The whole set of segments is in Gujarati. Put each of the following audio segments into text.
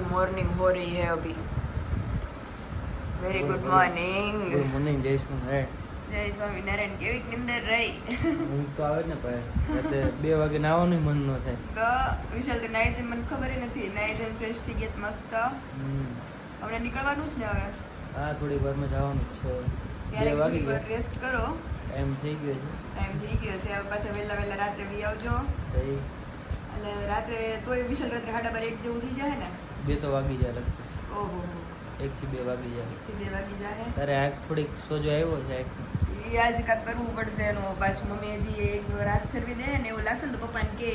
दो बजे हमारी मॉर्निंग हो रही है अभी वेरी गुड मॉर्निंग મને જઈશું હે જય સ્વામિનારાયણ કેવી નિંદર રહી ઊંઘ તો આવે જ ને ભાઈ રાતે બે વાગે નાવાનું મન ન થાય તો વિશાલ તો નાઈ મને ખબર નથી નાઈ ધોઈને ફ્રેશ થઈ ગયા મસ્ત હમ. હમણાં નીકળવાનું જ ને હવે હા થોડી વારમાં જવાનું જ છે ત્યારે બે વાગી ગયા રેસ્ટ કરો એમ થઈ ગયો છે ટાઈમ થઈ ગયો છે હવે પાછા વહેલા વહેલા રાત્રે બી આવજો તો એ એટલે રાત્રે તોય વિશાલ રાત્રે સાડા બાર એક જેવું થઈ જાય ને બે તો વાગી જાય લગભગ. ઓહો. એક થી બે વાગી જાય. થી બે વાગી જાય? અરે આ થોડીક સોજો આવ્યો છે એક. આજ કાંઈક કરવું પડશે એનું. પાછું મમ્મી હજી એક રાત ફેરવી દે ને એવું લાગશે ને તો પપ્પાને કે.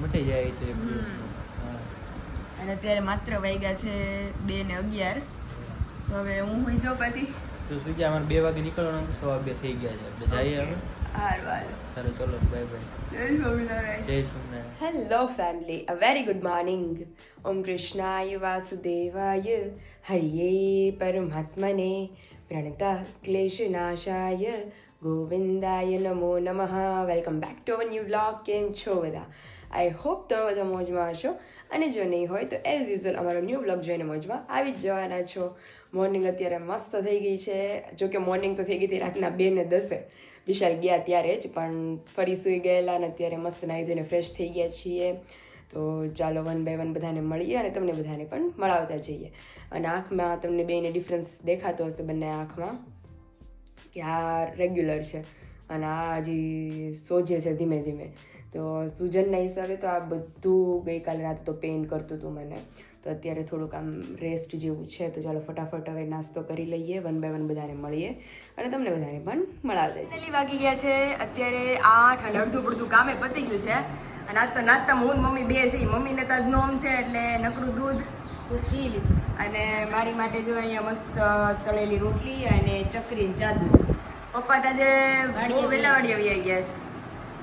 મટી જાય તો એક. અને અત્યારે માત્ર વાગ્યા છે બે ને અગિયાર. તો હવે હું હુઈ જાઉં પછી. તો સુઈ ગયા અમારે બે વાગે નીકળવાનું સવા બે થઈ ગયા છે. આપણે જઈએ હવે. Hello family a very good morning ઓમ કૃષ્ણાય વાસુદેવાય. હરિયે પરમાત્મને. પ્રણતા ક્લેશનાશાય. ગોવિંદાય નમો નમઃ. Welcome back to our new blog કેમ છો બધા? આઈ હોપ તમે બધા મોજમાં હશો. અને જો નહીં હોય તો એઝ યુઝ્યુઅલ અમારો ન્યૂ બ્લોગ જોઈને મોજમાં આવી જ જવાના છો. મોર્નિંગ અત્યારે મસ્ત થઈ ગઈ છે. જો કે મોર્નિંગ તો થઈ ગઈ હતી રાતના બે ને દસે. વિશાલ ગયા ત્યારે જ, પણ ફરી સૂઈ ગયેલા અને અત્યારે મસ્ત નાહી ધોઈને ફ્રેશ થઈ ગયા છીએ. તો ચાલો વન બાય વન બધાને મળીએ અને તમને બધાને પણ મળાવતા જઈએ. અને આંખમાં તમને બેને ડિફરન્સ દેખાતો હશે બંને આંખમાં, કે આ રેગ્યુલર છે અને આ હજી સોજે છે ધીમે ધીમે. તો સૂજનના હિસાબે તો આ બધું ગઈકાલે રાતે તો પેઇન કરતું હતું મને. તો અત્યારે થોડુંક આમ રેસ્ટ જેવું છે તો ચાલો ફટાફટ હવે નાસ્તો કરી લઈએ વન બાય વન બધાને મળીએ અને તમને બધાને પણ મળાવતા જઈએ વાગી ગયા છે અત્યારે આઠ અને અડધું પડધું કામે પતી ગયું છે અને આજ તો નાસ્તામાં હું મમ્મી બે છે મમ્મીને તો આજ નોમ છે એટલે નકરું દૂધ પી લીધું. અને મારી માટે જો અહીંયા મસ્ત તળેલી રોટલી અને ચકરી દૂધ પપ્પા તાજે બહુ વહેલા વાળી આવી ગયા છે.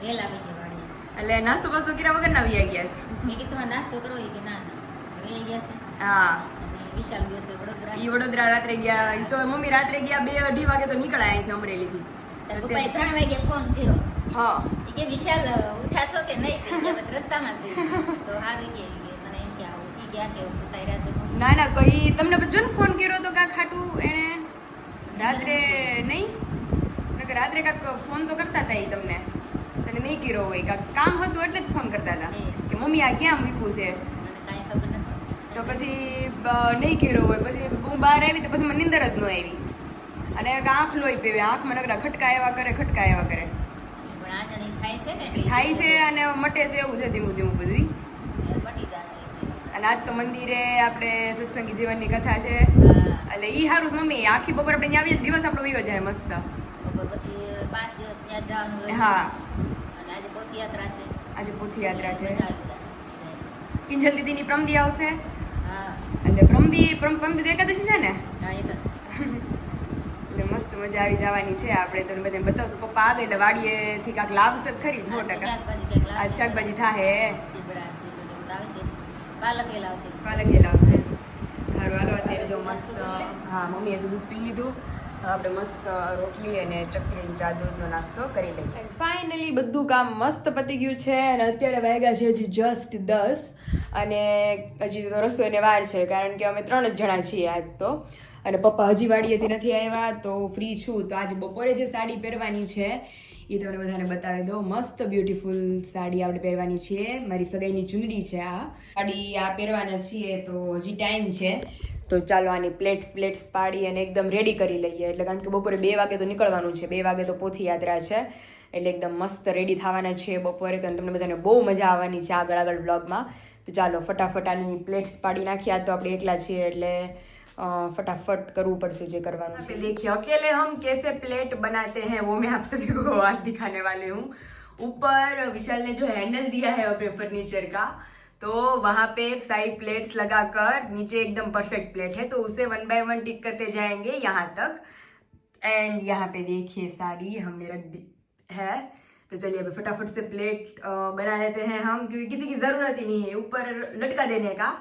વહેલા. એટલે નાસ્તો પાસ્તો કર્યા વગર ના આવી ગયા છે. મેં કીધું નાસ્તો કરવો હા. વડોદરા ઈ વડોદરા રાત્રે ગયા ઈ તો મમ્મી રાત્રે ગયા બે અઢી વાગે તો નીકળ્યા અહીંથી અમરેલી થી પપ્પાએ ત્રણ વાગે ફોન કર્યો. હા. કે વિશાલ ઉઠાશો કે નહીં? કે રસ્તામાં છે. તો હારું કે કે મને એમ કે આ ઉઠી ગયા કે ઉતાર્યા છે ના ના કોઈ તમને બધું ને ફોન કર્યો તો કાંક ખાટું એણે રાત્રે નહીં. રાત્રે કાંક ફોન તો કરતા હતા એ તમને. તને નહીં કર્યો હોય કાંક કામ હતું એટલે જ ફોન કરતા હતા કે મમ્મી આ ક્યાં મૂક્યું છે મને કાંઈ ખબર નથી તો પછી નહીં કર્યો હોય. પછી હું બહાર આવી તો પછી મને નીંદર જ ન આવી. અને આંખ લોહી પીવે. આંખમાં મને ખટકા એવા કરે ખટકા એવા કરે. પણ થાય છે અને મટે છે એવું છે ધીમું ધીમું બધું અને આજ તો મંદિરે આપણે સત્સંગી જીવનની કથા છે. એટલે ઈ સારું મમ્મી. આખી બપોર આપણે ત્યાં આવીએ દિવસ આપણો વયો જાય મસ્ત. બપોર પછી પાંચ દિવસ ત્યાં જવાનું રહ્યું. હા. અને આજે પોથી યાત્રા છે. કિંજલ દીદીની પ્રમદી આવશે. એટલે પ્રમદી પ્રમ પ્રમદી તો એકાદશી છે ને તો. એટલે મસ્ત મજા આવી જવાની છે આપણે તમને બધાને બતાવશું પપ્પા આવે એટલે વાડીએથી કાંક લાવશે જ ખરી સો ટકા આ. શાકભાજી થાહે તે. પાલક એ લાવશે. પાલક એ લાવશે સારું હાલો અત્યારે જો મસ્ત હા મમ્મીએ તો દૂધ પી લીધું આપણે મસ્ત રોટલી અને ચકરી ચા દૂધનો નાસ્તો કરી લઈએ. ફાઇનલી બધું કામ મસ્ત પતી ગયું છે અને અત્યારે વાગ્યા છે હજી જસ્ટ દસ અને હજી તો રસોઈને વાર છે, કારણ કે અમે ત્રણ જ જણા છીએ આજ તો. અને પપ્પા હજી વાડીએથી નથી આવ્યા, તો ફ્રી છું. તો આજે બપોરે જે સાડી પહેરવાની છે, એ તમને બધાને બતાવી દઉં. મસ્ત બ્યુટીફુલ સાડી આપણે પહેરવાની છીએ મારી સગાઈની ચુંદડી છે આ. સાડી આ પહેરવાના છીએ, તો હજી ટાઈમ છે. તો ચાલો આની પ્લેટ્સ પ્લેટ્સ પાડી અને એકદમ રેડી કરી લઈએ. એટલે કારણ કે બપોરે બે વાગે તો નીકળવાનું છે. બે વાગે તો પોથી યાત્રા છે. એટલે એકદમ મસ્ત રેડી થવાના છે બપોરે. તો તમને બધાને બહુ મજા આવવાની છે આગળ આગળ બ્લોગમાં તો ચાલો ફટાફટ આની પ્લેટ્સ પાડી નાખીએ. આ તો આપણે એકલા છીએ એટલે ફટાફટ કરવું પડશે જે કરવાનું છે. देखिए અકેલે હમ કેસે પ્લેટ બનાતે हैं વો મેં आप सभी को आज दिखाने वाले हूँ ऊपर विशाल ने जो हैंडल दिया है अपने फर्नीचर तो वहाँ पे साइड प्लेट्स लगाकर नीचे एकदम परफेक्ट प्लेट है तो उसे वन बाय वन टिक करते जाएँगे यहाँ तक। एंड यहाँ पे देखिए साड़ी हमने रख दी है। तो चलिए अभी फटाफट से प्लेट बना लेते हैं हम, क्योंकि किसी की ज़रूरत ही नहीं है, ऊपर लटका देने का।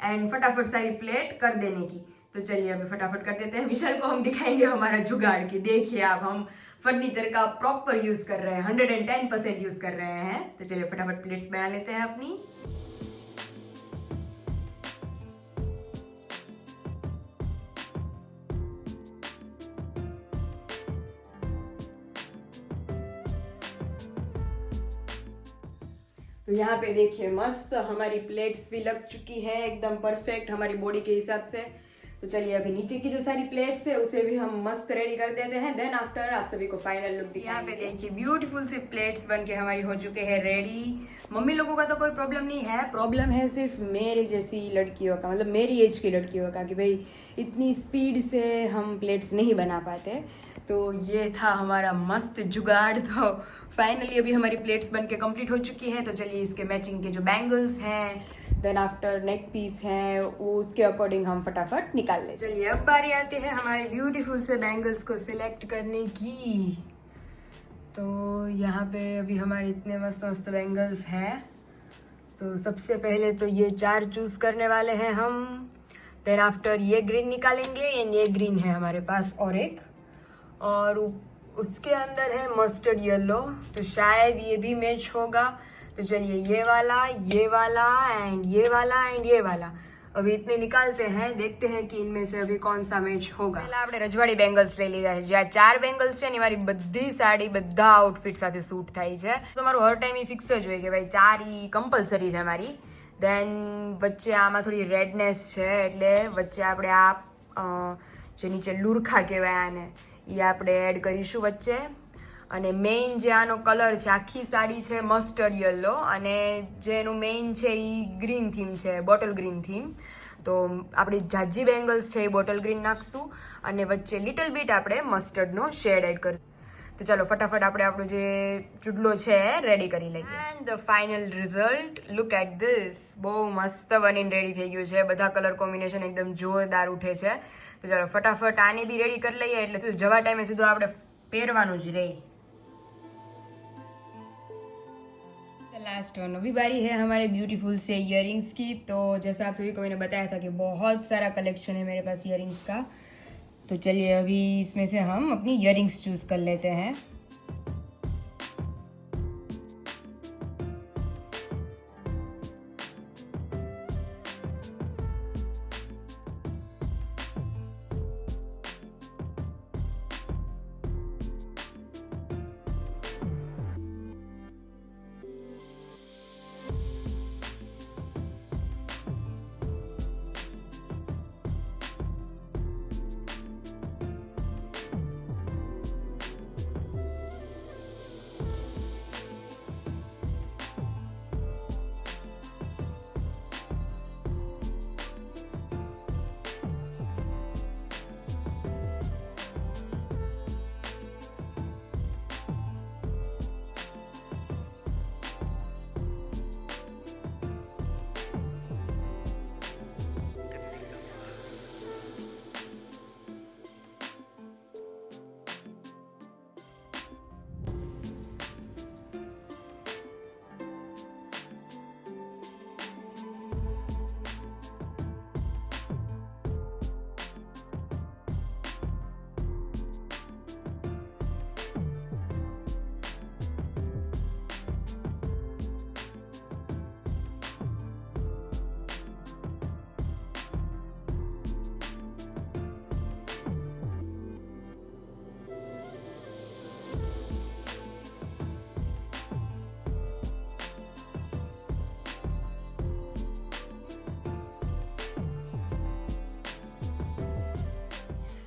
एंड फटाफट सारी प्लेट कर देने की। तो चलिए अभी फटाफट कर देते हैं। विशाल को हम दिखाएँगे हमारा जुगाड़ की। देखिए आप, हम फर्नीचर का प्रॉपर यूज़ कर रहे हैं hundred and ten percent use कर रहे हैं। तो चलिए फटाफट प्लेट्स बना लेते हैं अपनी। तो यहाँ पे देखिए मस्त हमारी प्लेट्स भी लग चुकी है एकदम परफेक्ट हमारी बॉडी के हिसाब से। तो चलिए अभी नीचे की जो सारी प्लेट्स है उसे भी हम मस्त रेडी कर देते हैं। देन आफ्टर आप सभी को फाइनल लुक यहाँ पे देखिए ब्यूटीफुल सी प्लेट्स बन के हमारी हो चुके हैं रेडी मम्मी लोगों का तो कोई प्रॉब्लम नहीं है। प्रॉब्लम है सिर्फ़ मेरे जैसी लड़कियों का मतलब मेरी एज की लड़कियों का कि भाई इतनी स्पीड से हम प्लेट्स नहीं बना पाते। तो ये था हमारा मस्त जुगाड़। तो फाइनली अभी हमारी प्लेट्स बन के कंप्लीट हो चुकी है। तो चलिए इसके मैचिंग के जो बैंगल्स हैं देन आफ्टर नेक पीस हैं वो उसके अकॉर्डिंग हम फटाफट निकाल लें चलिए अब बारी आती है हमारे ब्यूटीफुल से बैंगल्स को सिलेक्ट करने की। तो यहाँ पे अभी हमारे इतने मस्त मस्त बैंगल्स हैं। तो सबसे पहले तो ये चार चूज़ करने वाले हैं हम। देन आफ्टर ये ग्रीन निकालेंगे एंड ये ग्रीन है हमारे पास और एक और उ- उसके अंदर है मस्टर्ड येलो तो शायद ये भी मैच होगा तो चलिए ये वाला ये वाला एंड ये वाला एंड ये वाला अभी इतने निकालते हैं देखते हैं कि इनमें से अभी कौन सा मैच હોગા પહેલા આપણે રજવાડી બેંગલ્સ લઈ લીધા છે જે આ ચાર બેંગલ્સ છે ને એ મારી બધી સાડી બધા આઉટફિટ સાથે સૂટ થાય છે તો મારું હર ટાઈમ એ ફિક્સ જ હોય કે ભાઈ ચાર ઈ કમ્પલસરી છે મારી દેન વચ્ચે આમાં થોડી રેડનેસ છે એટલે વચ્ચે આપણે આ અ, જે નીચે લુરખા કહેવાય આને એ આપણે એડ કરીશું વચ્ચે. અને મેઇન જે આનો કલર છે, આખી સાડી છે મસ્ટર્ડ યલો અને જે એનું મેઇન છે એ ગ્રીન થીમ છે બોટલ ગ્રીન થીમ તો આપણી જાજી બેંગલ્સ છે એ બોટલ ગ્રીન નાખશું. અને વચ્ચે લિટલ બીટ આપણે મસ્ટર્ડનો શેડ એડ કરીશું. તો ચાલો ફટાફટ આપણે આપણો જે ચૂડલો છે રેડી કરી લઈએ and the final result look at this બહુ મસ્ત બનીને રેડી થઈ ગયું છે બધા કલર કોમ્બિનેશન એકદમ જોરદાર ઉઠે છે તો ચાલો ફટાફટ આને બી રેડી કરી લઈએ એટલે શું જવા ટાઈમે સીધું આપણે પહેરવાનું જ રહે लास्ट वन अभी बारी है हमारे ब्यूटीफुल से इयरिंग्स की तो जैसा आप सभी को मैंने बताया था कि बहुत सारा कलेक्शन है मेरे पास इयरिंग्स का तो चलिए अभी इसमें से हम अपनी इयरिंग्स चूज कर लेते हैं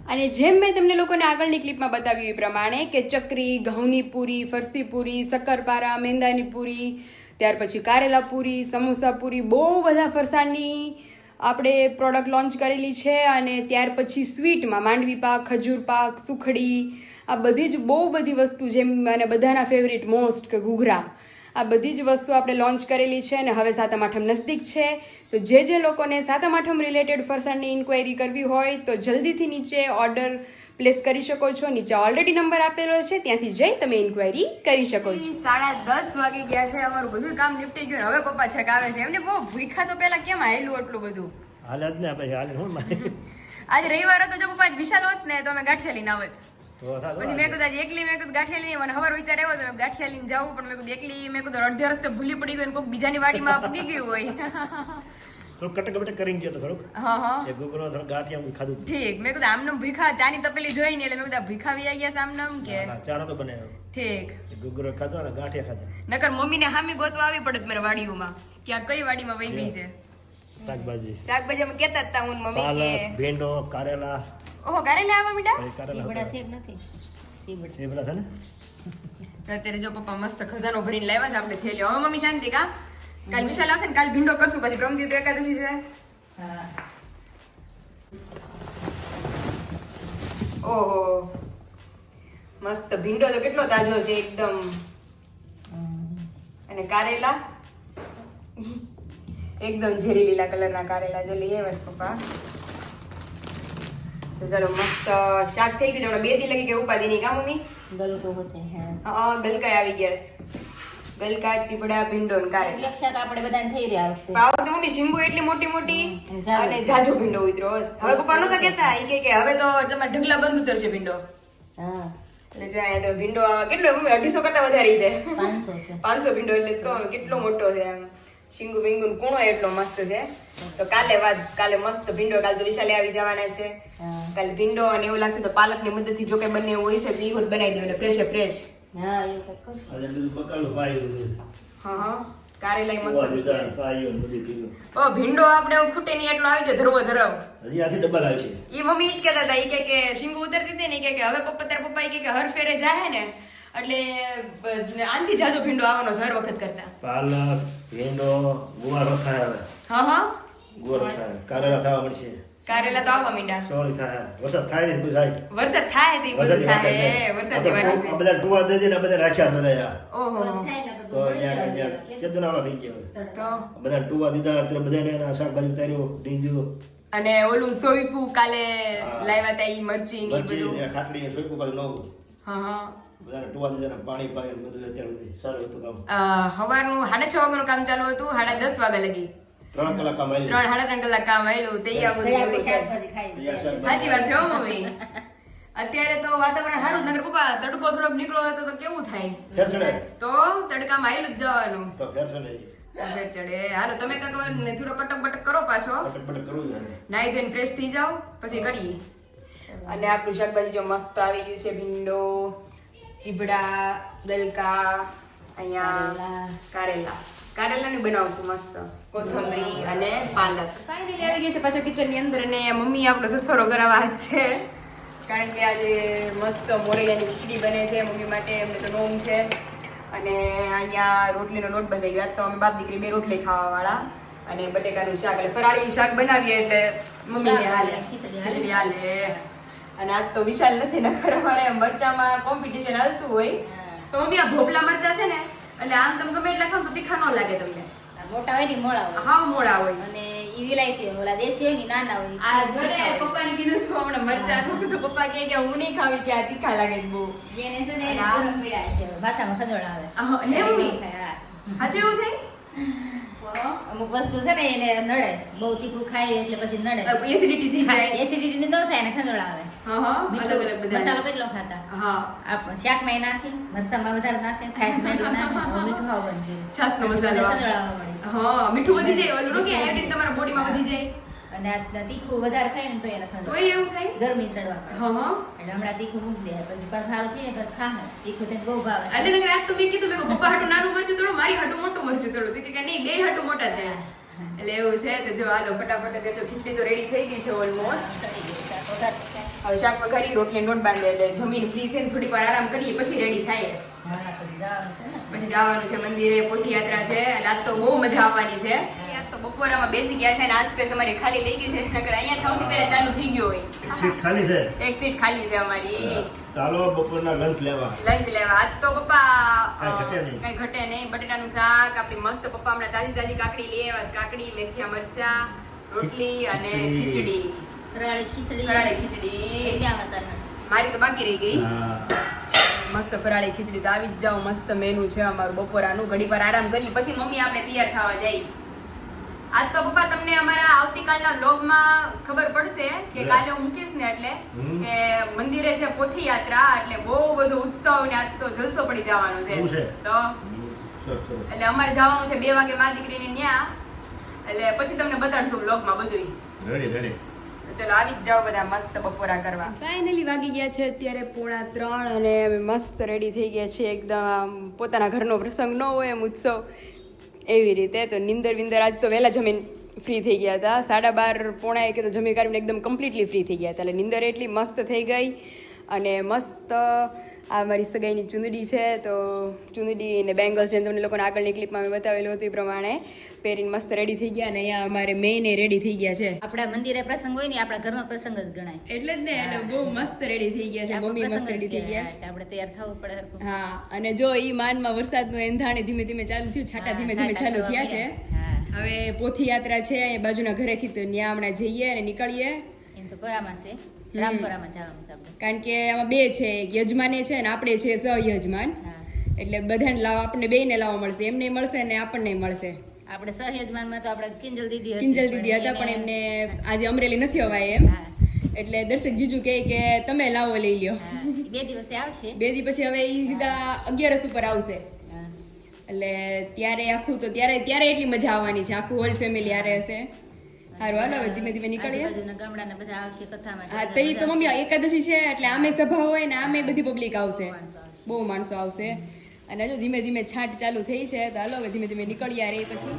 અને જેમ મેં તમને લોકોને આગળની ક્લિપમાં બતાવ્યું એ પ્રમાણે કે ચકરી, ઘઉંની પૂરી, ફરસી પૂરી, શક્કરપારા, મેંદાની પૂરી, ત્યાર પછી કારેલા પૂરી, સમોસા પૂરી, બહુ બધા ફરસાણની આપણે પ્રોડક્ટ લોન્ચ કરેલી છે અને ત્યાર પછી સ્વીટમાં માંડવી પાક, ખજૂર પાક, સુખડી, આ બધી જ બહુ બધી વસ્તુ જેમ અને બધાના ફેવરિટ મોસ્ટ કે ઘૂઘરા. આ બધી જ વસ્તુ આપણે લોન્ચ કરેલી છે અને હવે સાતમ આઠમ નજદીક છે. તો જે જે લોકોને સાતમ આઠમ રિલેટેડ ફરસાણની ઇન્ક્વાયરી કરવી હોય તો જલ્દીથી નીચે ઓર્ડર પ્લેસ કરી શકો છો. નીચે ઓલરેડી નંબર આપેલો છે. ત્યાંથી જઈ તમે ઇન્ક્વાયરી કરી શકો છો. સાડા દસ વાગી ગયા છે. અમારું બધું કામ નિપટી ગયું હવે પપ્પા છકાવે છે. એમને બહુ ભૂખા તો પહેલા કેમ આવેલું આટલું બધું? હાલ જ ને પછી હાલ હું આજ રવિવાર હતો જો પપ્પા વિશાલ હોત ને તો અમે ગાંઠિયા લઈને આવત. પછી મેં કીધું એકલી મેં કીધું ગાંઠિયા લઈને મને હવાર વિચાર આવ્યો તો મેં ગાંઠિયા લઈને જાવું પણ મેં કીધું એકલી મેં કીધું અડધે રસ્તે ભૂલી પડી ગયું કોઈક બીજાની વાડીમાં પૂગી ગયું હોય. થોડુંક કટક બટક કરીને ગયો તો ખરું હા હા. એક ગુગરો થોડું ગાંઠિયા ખાધું ઠીક. મેં કીધું આમનું ભીખા ચાની તપેલી જોઈ ને એટલે મેં કીધું ભીખા વી ગયા આમ કે. હા, ચાનો તો બનાવ્યો ઠીક. ગુગરો ખાધો ને ગાંઠિયા ખાધા. નકર મમ્મીને હામી ગોતવા આવી પડે મારા વાડીઓમાં. કે આ કઈ વાડીમાં વહી ગઈ છે? શાકભાજી. શાકભાજી અમે કહેતા જ હું મમ્મી કે ભીંડો કારેલા. ઓહો કારેલા આવવા મીડા? સીબડા સેબ નથી. સીબડા સીબડા છે ને? તો અત્યારે જો પપ્પા મસ્ત ખજાનો ભરીને લાવ્યા છે આપણે થેલીઓ હવે મમ્મી શાંતિ કા? કાલ વિશાલ આવશે ને કાલ ભીંડો કરશું પછી પ્રમદી તો એકાદશી છે. ઓહો. મસ્ત ભીંડો તો કેટલો તાજો છે એકદમ. અને કારેલા? એકદમ ઝેરી લીલા કલરના કારેલા જો લઈ આવ્યા છે પપ્પા. તો ચાલો મસ્ત શાક થઈ ગયું હમણાં બે દી લગી કે ઉપાધિ નહીં કા મમ્મી? ગલકો હોતે હે. હા ગલકા આવી ગયા છે. ગલકા ચીબડા ભીંડો ને કારે લક્ષ્ય તો આપણે બધાને થઈ રહ્યા પાવ તો મમ્મી શીંગુ એટલી મોટી મોટી? અને જાજો ભીંડો ઉતરો હવે પપ્પા નતા કેતા એ કે કે હવે તો તમારે ઢગલા બંધ ઉતરશે ભીંડો. હા. એટલે જો અહીંયા તો ભીંડો કેટલો મમ્મી? અઢીસો કરતા વધારે છે. પાંચસો છે. પાંચસો ભીંડો એટલે કેટલો મોટો છે આમ શીંગુ વિંગુ કૂણો એટલો મસ્ત છે. તો કાલે વાત કાલે મસ્ત ભીંડો કાલે તો વિશાલે આવી જવાના છે. કાલે ભીંડો અને એવું લાગશે તો પાલકની મદદથી જો કે બંને હોય છે તો ઈ બનાવી દેવું ફ્રેશ ફ્રેશ હા એવું કંઈક કરશું. આજે બધું બકાલું પાયું છે. હા હા. કારેલાય મસ્ત ઓવા થઈ દીધા, ગયા. છે. પાયું ને બધું કર્યું. ઓ ભીંડો આપણે ખૂટે નહીં એટલો આવી ગયો ધરવો ધરવ. હજી આથી ડબલ આવશે. ઈ મમ્મી જ કહેતા હતા ઈ કે કે શીંગુ ઉતરતી હતી ને કે કે હવે પપ્પા તારા પપ્પા કે કે હર ફેરે જાય ને એટલે આનથી જાજો ભીંડો આવવાનો હર વખત કરતા. પાલક ભીંડો ગુવાર હા હા. ગુવારો થાય. કારેલા થવા મળશે. કારેલા તો આવવા માંડ્યા સોળી થાય. વરસાદ થાય ને બધું થાય. વરસાદ થાય તો બધું થાય. વરસાદની આ બધા ટુવા દે દે ને બધા રાખ્યા બધા ઓહો. બસ થાય ને તો તો અહીંયા અહીંયા કેમ? કેટલું થઈ ગયા તો? બધા ટુવા દીધા અત્યારે બધાને શાકભાજી ઉતાર્યું ડીંધ્યું અને ઓલું સોઈપું કાલે લાવ્યા હતા ઈ મરચી ને બધું? ખાટડી ખાટલી કાલે નવું. હા હા. ટુવા દીધા ને પાણી પાય બધું અત્યારે બધું સારું હતું કામ. અ, સવારનું સાડા છ વાગ્યાનું કામ ચાલુ હતું સાડા દસ વાગ્યા લગી. ત્રણ કલાક કામ ત્રણ સાડા ત્રણ કલાક કામ આવેલું તે આ બધું તૈયાર બધું. સાચી વાત છે હો મમ્મી. અત્યારે તો વાતાવરણ સારું જ નગર પપ્પા તડકો થોડોક નીકળો હતો તો કેવું થાય? ફેર ચડે? તો તડકામાં આવેલું જ જવાનું. તો ફેર ચડે. ફેર હાલો તમે કાંક થોડો કટક બટક કરો પાછો. નાઈ ધોઈને ફ્રેશ થઈ જાઓ પછી કરીએ. અને આપણું શાકભાજી જો મસ્ત આવી ગયું છે ભીંડો ચીબડા દલકા અહીંયા કારેલા. કારેલાનું બનાવશું મસ્ત. કોથમરી અને પાલક. ફાઇનલી આવી ગઈ છે પાછો કિચનની અંદર અને મમ્મી આપણો સથવારો કરાવવા છે. કારણ કે આજે મસ્ત મોરેલાની ખીચડી બને છે મમ્મી માટે એમને તો નોમ છે. અને અહીંયા રોટલીનો લોટ બંધાઈ ગયો. તો અમે બાપ દીકરી બે રોટલી ખાવાવાળા. અને બટેકાનું શાક એટલે ફરાળી શાક બનાવીએ એટલે મમ્મીને હાલે. ખીચડી હાલે. અને આજ તો વિશાલ નથી નખર અમારે મરચામાં કોમ્પિટિશન હાલતું હોય. તો મમ્મી આ ભોપલા મરચા છે ને એટલે આમ તમે ગમે એટલા ખાવ તો તીખા ન લાગે તમને. મોટા હોય ને મોળા હોય. હાવ મોળા હોય. અને ઈ વિલાયતી ઓલા દેશી હોય ને નાના હોય આ ઘરે પપ્પા ને પપ્પાને કીધું છું હમણાં મરચાં તો પપ્પા કહે કે હું નહીં ખાવી કે આ તીખા લાગે બહુ. જેને છે ને ગરમ પીડા છે માથામાં ખજોળ આવે. આહ, હે મમ્મી? હા. સાચું એવું થાય? અમુક વસ્તુ છે ને એને નડે. બહુ તીખું ખાય એટલે પછી નડે. એસિડિટી થઈ જાય. એસિડિટી ન થાય ને ખંજોળ આવે. હા હા. અલગ અલગ બધા મસાલો કેટલો ખાતા? હા. શાકમાં એ નાખે મરસામાં વધારે નાખે છાશમાં એટલું નાખે મીઠું ખાવું બંધ છાશનો મસાલો. ખંજોળ આવવા હા મીઠું વધી જાય. ઓલું કે આયોડિન તમારા બોડીમાં વધી જાય. અને આ તીખું વધારે ખાય ને તો એને ખંજોળ તો એવું થાય? ગરમી ચડવા હા હા. એટલે હમણાં તીખું મૂકી દે પછી પાછું સારું થઈ બસ પછી ખાહે તીખું તેને બહુ ભાવે અને નગર આજ તો મેં કીધું મેં પપ્પા હાટું નાનું મરચું થોડું મારી હાટું મોટું મરચું થોડું તો કે નહીં બે હાટું મોટા થયા એટલે એવું છે તો જો હાલો ફટાફટ તે તો ખીચડી તો રેડી થઈ ગઈ છે ઓલમોસ્ટ હવે શાક વઘારી રોટલી નોટ બાંધે એટલે જમીન ફ્રી થઈને થોડીક વાર આરામ કરીએ પછી રેડી થાય. પછી જવાનું છે ને. પછી જવાનું છે મંદિરે પોથી યાત્રા છે. આજ તો બહુ મજા આવવાની છે. આજ તો બપોરામાં બેસી ગયા છે અને આજ અમારી ખાલી લઈ ગઈ છે. નકર અહીંયા સૌથી પહેલા ચાલુ થઈ ગયો હોય. એક સીટ ખાલી છે? એક સીટ ખાલી છે અમારી. ચાલો બપોરના લંચ લેવા. લંચ લેવા. આજ તો પપ્પા કઈ ઘટે નહીં. બટેટાનું શાક આપણી મસ્ત પપ્પા હમણાં તાજી તાજી કાકડી લઈ આવ્યા કાકડી મેથીયા મરચા રોટલી અને ખીચડી. ખીચડી. ખીચડી. ફરાળી ખીચડી. મારી તો બાકી રહી ગઈ. હા. મસ્ત ફરાળી ખીચડી તો આવી જ જાઓ મસ્ત મેનુ છે અમારું બપોરાનું. ઘડી પર આરામ કરી પછી મમ્મી આપણે તૈયાર થવા જાય આજ તો પપ્પા તમને અમારા આવતીકાલના બ્લોગમાં ખબર પડશે કે કાલે હું મૂકીશ ને એટલે કે મંદિરે છે પોથી યાત્રા એટલે બહુ બધો ઉત્સવ ને આજ તો જલસો પડી જવાનો છે? તો એટલે અમારે જવાનું છે બે વાગે મા દીકરીને ન્યા. એટલે પછી તમને બતાડશું બ્લોગમાં બધું રેડી રેડી ચલો આવી જ જાઓ બધા મસ્ત બપોરા કરવા. ફાઇનલી વાગી ગયા છે અત્યારે પોણા ત્રણ અને અમે મસ્ત રેડી થઈ ગયા છીએ એકદમ પોતાના ઘરનો પ્રસંગ ન હોય એમ ઉત્સવ. એવી રીતે તો નિંદર વિંદર આજ તો વહેલા જમીન ફ્રી થઈ ગયા હતા. સાડા બાર પોણા એકે તો જમી કાઢીને એકદમ કમ્પ્લીટલી ફ્રી થઈ ગયા હતા. એટલે નિંદર એટલી મસ્ત થઈ ગઈ અને મસ્ત આ મારી સગાઈની ચૂંદડી છે તો ચૂંદડી અને બેંગલ્સ જેમ તમને લોકોને આગળની ક્લિપમાં મેં બતાવેલું હતું એ પ્રમાણે. પહેરીને મસ્ત રેડી થઈ ગયા અને અહીંયા અમારે મેઈને રેડી થઈ ગયા છે. આપણા મંદિરે પ્રસંગ હોય ને આપણા ઘરનો પ્રસંગ જ ગણાય. એટલે જ ને એટલે બહુ મસ્ત રેડી થઈ ગયા છે મમ્મી મસ્ત રેડી થઈ ગયા છે. આપણે તૈયાર થવું પડે હા અને જો ઈ માનમાં વરસાદનું એંધાણે ધીમે ધીમે ચાલુ થયું છાટા ધીમે ધીમે ચાલુ થયા છે. હવે પોથી યાત્રા છે એ બાજુના ઘરેથી તો ત્યાં હમણાં જઈએ અને નીકળીએ. એમ તો બરાબર છે. રામપરામાં જવાનું છે આપણે. કારણ કે આમાં બે છે એક યજમાને છે ને આપણે છે સહયજમાન. એટલે બધાને લાવ આપણને બેયને લાવવા મળશે. એમને મળશે ને આપણને મળશે. આપણે સહયજમાનમાં તો આપણે કિંજલ દીદી કિંજલ દીદી હતા પણ એમને આજે અમરેલી નથી અવાય એમ. એટલે દર્શક જીજુ કહે કે તમે લાવો લઈ લ્યો. બે દિવસે આવશે. બે દિવસ પછી હવે ઈ સીધા અગિયારસ ઉપર આવશે. એટલે ત્યારે આખું તો ત્યારે ત્યારે એટલી મજા આવવાની છે. આખું હોલ ફેમિલી આરે હશે. સારું હાલો હવે ધીમે ધીમે નીકળીએ. ગામડાના બધા આવશે કથામાં હા તો મમ્મી એકાદશી છે એટલે આમે સભા હોય ને આમે બધી પબ્લિક આવશે. બહુ માણસો આવશે. અને હજુ ધીમે ધીમે છાંટ ચાલુ થઈ છે તો હાલો હવે ધીમે ધીમે નીકળીએ રે પછી.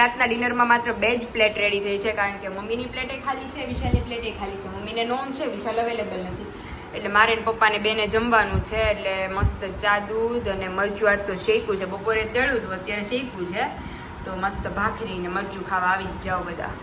રાતના ડિનરમાં માત્ર બે જ પ્લેટ રેડી થઈ છે, કારણ કે મમ્મીની પ્લેટે ખાલી છે, વિશાલની પ્લેટે ખાલી છે. મમ્મીને નોમ છે, વિશાલ અવેલેબલ નથી. એટલે મારે પપ્પાને બેને જમવાનું છે, એટલે મસ્ત ચા, દૂધ અને મરચું. આજ તો શેકું છે. બપોરે તેડું હતું, અત્યારે શેકું છે. તો મસ્ત ભાખરી ને મરચું ખાવા આવી જ જાઓ બધા.